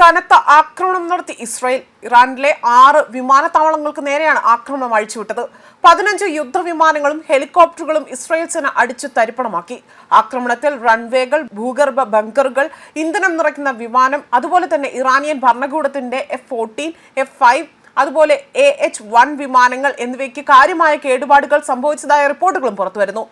കനത്ത ആക്രമണം നടത്തി. ഇസ്രായേൽ ഇറാനിലെ ആറ് വിമാനത്താവളങ്ങൾക്ക് നേരെയാണ് ആക്രമണം അഴിച്ചുവിട്ടത്. പതിനഞ്ച് യുദ്ധവിമാനങ്ങളും ഹെലികോപ്റ്ററുകളും ഇസ്രായേൽ സേന അടിച്ചു തരിപ്പണമാക്കി. ആക്രമണത്തിൽ റൺവേകൾ ഭൂഗർഭ ബങ്കറുകൾ ഇന്ധനം നിറയ്ക്കുന്ന വിമാനം അതുപോലെ തന്നെ ഇറാനിയൻ ഭരണകൂടത്തിന്റെ എഫ് ഫോർട്ടീൻ എഫ് ഫൈവ് അതുപോലെ എ എച്ച് വൺ വിമാനങ്ങൾ എന്നിവയ്ക്ക് കാര്യമായ കേടുപാടുകൾ സംഭവിച്ചതായ റിപ്പോർട്ടുകളും പുറത്തുവരുന്നു.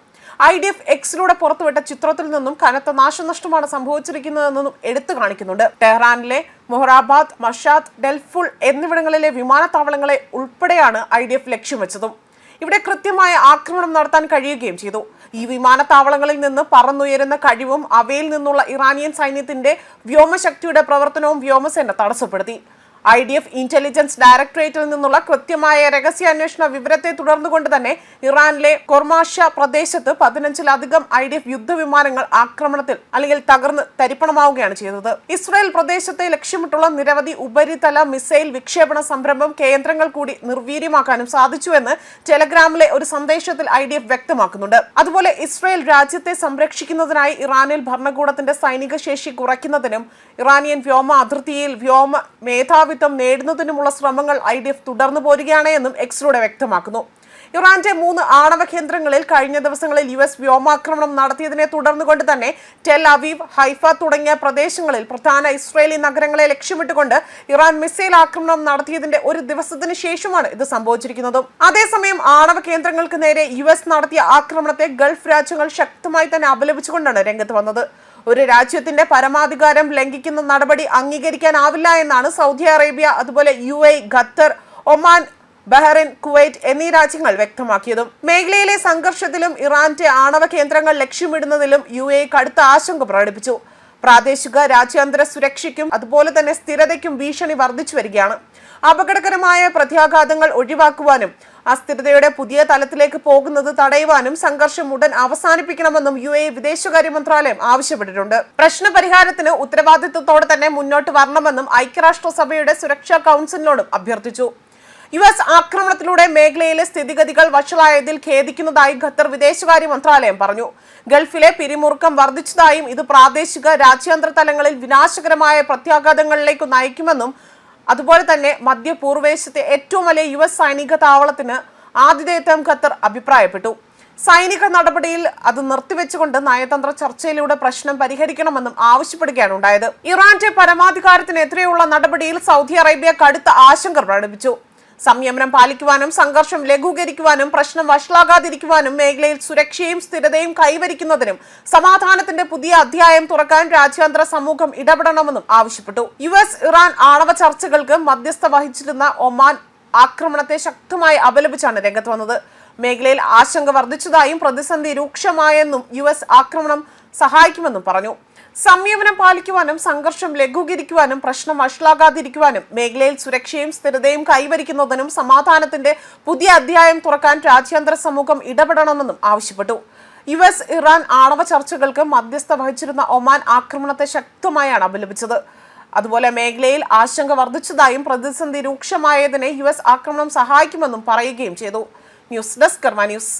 ഐ ഡി എഫ് എക്സിലൂടെ പുറത്തുവിട്ട ചിത്രത്തിൽ നിന്നും കനത്ത നാശനഷ്ടമാണ് സംഭവിച്ചിരിക്കുന്നതെന്നും എടുത്തു കാണിക്കുന്നുണ്ട്. ടെഹ്റാനിലെ മൊഹറാബാദ് മഷാദ് ഡെൽഫുൾ എന്നിവിടങ്ങളിലെ വിമാനത്താവളങ്ങളെ ഉൾപ്പെടെയാണ് ഐ ഡി എഫ് ലക്ഷ്യം വെച്ചതും. ഇവിടെ കൃത്യമായ ആക്രമണം നടത്താൻ കഴിയുകയും ചെയ്തു. ഈ വിമാനത്താവളങ്ങളിൽ നിന്ന് പറന്നുയരുന്ന കഴിവും അവയിൽ നിന്നുള്ള ഇറാനിയൻ സൈന്യത്തിന്റെ വ്യോമശക്തിയുടെ പ്രവർത്തനവും വ്യോമസേന തടസ്സപ്പെടുത്തി. ഐ ഡി എഫ് ഇന്റലിജൻസ് ഡയറക്ടറേറ്റിൽ നിന്നുള്ള കൃത്യമായ രഹസ്യാന്വേഷണ വിവരത്തെ തുടർന്നുകൊണ്ട് തന്നെ ഇറാനിലെ കൊർമാഷ പ്രദേശത്ത് പതിനഞ്ചിലധികം ഐ ഡി എഫ് യുദ്ധവിമാനങ്ങൾ ആക്രമണത്തിൽ അല്ലെങ്കിൽ തകർന്ന് തരിപ്പണമാവുകയാണ് ചെയ്തത്. ഇസ്രായേൽ പ്രദേശത്തെ ലക്ഷ്യമിട്ടുള്ള നിരവധി ഉപരിതല മിസൈൽ വിക്ഷേപണ സംരംഭം കേന്ദ്രങ്ങൾ കൂടി നിർവീര്യമാക്കാനും സാധിച്ചുവെന്ന് ടെലഗ്രാമിലെ ഒരു സന്ദേശത്തിൽ ഐ ഡി എഫ് വ്യക്തമാക്കുന്നുണ്ട്. അതുപോലെ ഇസ്രായേൽ രാജ്യത്തെ സംരക്ഷിക്കുന്നതിനായി ഇറാനിൽ ഭരണകൂടത്തിന്റെ സൈനിക ശേഷി കുറയ്ക്കുന്നതിനും ഇറാനിയൻ വ്യോമ അതിർത്തിയിൽ വ്യോമ മേധാവിത്വം നേടുന്നതിനുമുള്ള ശ്രമങ്ങൾ ഐ ഡി എഫ് തുടർന്നു പോരുകയാണ് എന്നും എക്സിലൂടെ വ്യക്തമാക്കുന്നു. ഇറാന്റെ മൂന്ന് ആണവ കേന്ദ്രങ്ങളിൽ കഴിഞ്ഞ ദിവസങ്ങളിൽ യു എസ് വ്യോമാക്രമണം നടത്തിയതിനെ തുടർന്നുകൊണ്ട് തന്നെ ടെൽ അവീവ് ഹൈഫ തുടങ്ങിയ പ്രദേശങ്ങളിൽ പ്രധാന ഇസ്രയേലി നഗരങ്ങളെ ലക്ഷ്യമിട്ടുകൊണ്ട് ഇറാൻ മിസൈൽ ആക്രമണം നടത്തിയതിന്റെ ഒരു ദിവസത്തിന് ശേഷമാണ് ഇത് സംഭവിച്ചിരിക്കുന്നത്. അതേസമയം ആണവ കേന്ദ്രങ്ങൾക്ക് നേരെ യു നടത്തിയ ആക്രമണത്തെ ഗൾഫ് രാജ്യങ്ങൾ ശക്തമായി തന്നെ അപലപിച്ചുകൊണ്ടാണ് രംഗത്ത് വന്നത്. ഒരു രാജ്യത്തിന്റെ പരമാധികാരം ലംഘിക്കുന്ന നടപടി അംഗീകരിക്കാനാവില്ല എന്നാണ് സൗദി അറേബ്യ അതുപോലെ U A Qatar Oman Bahrain Kuwait എന്നീ രാജ്യങ്ങൾ വ്യക്തമാക്കിയതും. മേഖലയിലെ സംഘർഷത്തിലും ഇറാന്റെ ആണവ കേന്ദ്രങ്ങൾ ലക്ഷ്യമിടുന്നതിലും യു എ കടുത്ത ആശങ്ക പ്രകടിപ്പിച്ചു. പ്രാദേശിക രാജ്യാന്തര സുരക്ഷയ്ക്കും അതുപോലെ തന്നെ സ്ഥിരതയ്ക്കും ഭീഷണി വർദ്ധിച്ചു വരികയാണ്. അപകടകരമായ പ്രത്യാഘാതങ്ങൾ ഒഴിവാക്കുവാനും അസ്ഥിരതയുടെ പുതിയ തലത്തിലേക്ക് പോകുന്നത് തടയുവാനും സംഘർഷം ഉടൻ അവസാനിപ്പിക്കണമെന്നും യു എ വിദേശകാര്യ മന്ത്രാലയം ആവശ്യപ്പെട്ടിട്ടുണ്ട്. പ്രശ്ന പരിഹാരത്തിന് ഉത്തരവാദിത്വത്തോടെ തന്നെ മുന്നോട്ട് വരണമെന്നും ഐക്യരാഷ്ട്രസഭയുടെ സുരക്ഷാ കൗൺസിലിനോടും അഭ്യർത്ഥിച്ചു. യു എസ് ആക്രമണത്തിലൂടെ മേഖലയിലെ സ്ഥിതിഗതികൾ വഷളായതിൽ ഖേദിക്കുന്നതായി ഖത്തർ വിദേശകാര്യ മന്ത്രാലയം പറഞ്ഞു. ഗൾഫിലെ പിരിമുറുക്കം വർദ്ധിച്ചതായും ഇത് പ്രാദേശിക രാജ്യാന്തര തലങ്ങളിൽ വിനാശകരമായ പ്രത്യാഘാതങ്ങളിലേക്ക് നയിക്കുമെന്നും അതുപോലെ തന്നെ മധ്യപൂർവേശത്തെ ഏറ്റവും വലിയ യു എസ് സൈനിക താവളത്തിന് ആതിഥേയത്വം ഖത്തർ അഭിപ്രായപ്പെട്ടു. സൈനിക നടപടിയിൽ അത് നിർത്തിവെച്ചുകൊണ്ട് നയതന്ത്ര ചർച്ചയിലൂടെ പ്രശ്നം പരിഹരിക്കണമെന്നും ആവശ്യപ്പെടുകയാണ് ഉണ്ടായത്. ഇറാന്റെ പരമാധികാരത്തിനെതിരെയുള്ള നടപടിയിൽ സൗദി അറേബ്യ കടുത്ത ആശങ്ക പ്രകടിപ്പിച്ചു. സംയമനം പാലിക്കുവാനും സംഘർഷം ലഘൂകരിക്കുവാനും പ്രശ്നം വഷളാകാതിരിക്കുവാനും മേഖലയിൽ സുരക്ഷയും സ്ഥിരതയും കൈവരിക്കുന്നതിനും സമാധാനത്തിന്റെ പുതിയ അധ്യായം തുറക്കാൻ രാജ്യാന്തര സമൂഹം ഇടപെടണമെന്നും ആവശ്യപ്പെട്ടു. യു എസ് ഇറാൻ ആണവ ചർച്ചകൾക്ക് മധ്യസ്ഥ വഹിച്ചിരുന്ന ഒമാൻ ആക്രമണത്തെ ശക്തമായി അപലപിച്ചാണ് രംഗത്ത് വന്നത്. മേഖലയിൽ ആശങ്ക വർദ്ധിച്ചതായും പ്രതിസന്ധി രൂക്ഷമായെന്നും യു എസ് ആക്രമണം സഹായിക്കുമെന്നും പറഞ്ഞു. സംയമനം പാലിക്കുവാനും സംഘർഷം ലഘൂകരിക്കുവാനും പ്രശ്നം വഷളാകാതിരിക്കുവാനും മേഖലയിൽ സുരക്ഷയും സ്ഥിരതയും കൈവരിക്കുന്നതിനും സമാധാനത്തിന്റെ പുതിയ അധ്യായം തുറക്കാൻ രാജ്യാന്തര സമൂഹം ഇടപെടണമെന്നും ആവശ്യപ്പെട്ടു. യു എസ് ഇറാൻ ആണവ ചർച്ചകൾക്ക് മധ്യസ്ഥ വഹിച്ചിരുന്ന ഒമാൻ ആക്രമണത്തെ ശക്തമായാണ് അപലപിച്ചത്. അതുപോലെ മേഖലയിൽ ആശങ്ക വർദ്ധിച്ചതായും പ്രതിസന്ധി രൂക്ഷമായതിനെ യു എസ് ആക്രമണം സഹായിക്കുമെന്നും പറയുകയും ചെയ്തു. News desk news.